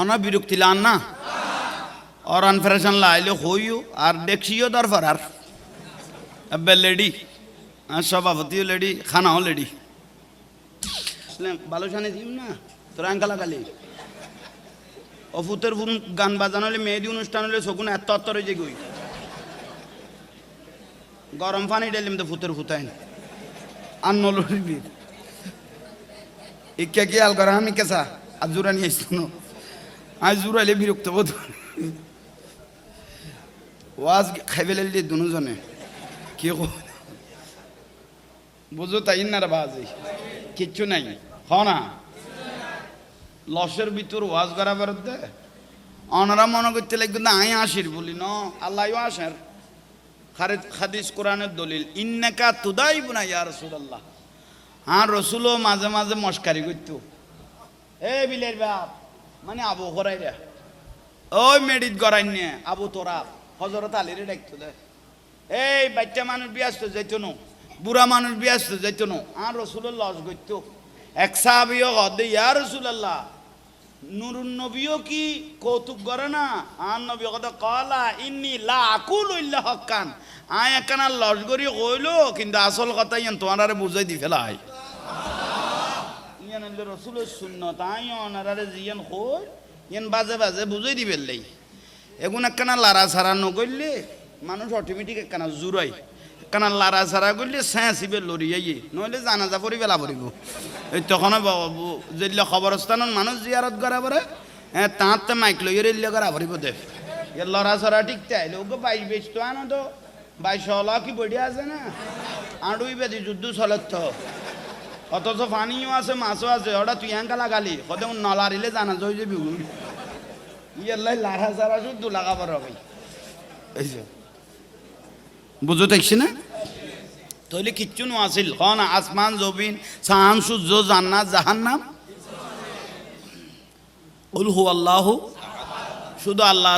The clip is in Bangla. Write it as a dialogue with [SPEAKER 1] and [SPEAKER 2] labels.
[SPEAKER 1] অনা বিরক্তি লান না। অরান ফেরেশন লাইলে হইও, আর দেখছিও দরবার আর। এবার লেডি, আর সভাপতিও লেডি, খানাও লেডি। ভালো শানে দিম না, তোর আঙ্কা লাগালি অফুতের ফুন গান বাজানো হলে মেহেদি অনুষ্ঠান হলে শকুন এত অত্তর হয়ে গই গরম পানি ডালিম তো ফুতের ফুতাইন আর নলরিবি ইকে কি আল করা আমি কেসা? আর জোরা নিয়ে আজ জোরাইলে বিরক্ত বোধ ওয়াজ খাইবে লাইলে দুজনে কি বুঝো তাই না রে বাজি। কিচ্ছু নাই। হ না। লসের ভিতর ওয়াজ করা দে অনারা মনে করতে লাগবে, না, আই আসির বলি, ন আল্লাহও আসের খারিদ, হাদিস, কোরআনের দলিল, ইন্নাকা তুদাই বুনা ইয়া রাসূলুল্লাহ। হ্যাঁ রসুলও মাঝে মাঝে মস্কারি করতো। এ বিলের বাপ। মানে আবু হরাই রে ওই মেডিত গড়াই নিয়ে আবু তোরা হজরত আলীরে ডাকতো দে। এই বাচ্চা মানুষ ব্যস্ত যাইতো নো, বুড়া মানুষ ব্যস্ত যাইতো নো, আর রসুলের লস করতো এক সাহাবিও হদে ইয়া রসুলাল্লাহ, নুরুন নবীও কি কৌতুক করে না? আর নবী কথা কলা ইন্নি লা আকুল ইল্লা হকান আয় একখানা লস করি কইলো, কিন্তু আসল কথা ইয়ান তোমার বুঝাই দি ফেলাই ইয়ান হইল রসুলের শূন্যত তাই অনারারে জিয়ান কই? ইয়ান বাজে বাজে বুঝাই দি ফেললেই এগুন একখানা লারা সারা নগরলে মানুষ অটোমেটিক একখানা জুরাই একখানা লারা সারা করলে স্যাঁসিবে লড়িয়াই নইলে জানাজা পরি বেলা পড়িব। এই তখন বাবু যেগুলো খবরস্থানত মানুষ জিয়ারত করা পরে হ্যাঁ তাঁত মাইক লইয়ে রেলিয়ে করা পড়িব দে। এ লড়া সরা ঠিক তাইলে ওকে বাইশ বেশ তো আনো তো। বাইশ হলা কি বডি আছে না? আড়ুই বেদি যুদ্ধ চলত। অথচ পানিও আছে মাছও আছে ওটা তুই এঙ্কা লাগালি কত নলারিলে জানা যাই শুদ্ধ লাগাবার হবে এই যে বুঝো দেখছি না? তাহলে কিচ্ছু নো আসিল খন আসমান জবিন সাহান সূর্য জান্নাত জাহান্নাম। উল হু আল্লাহ শুধু আল্লাহ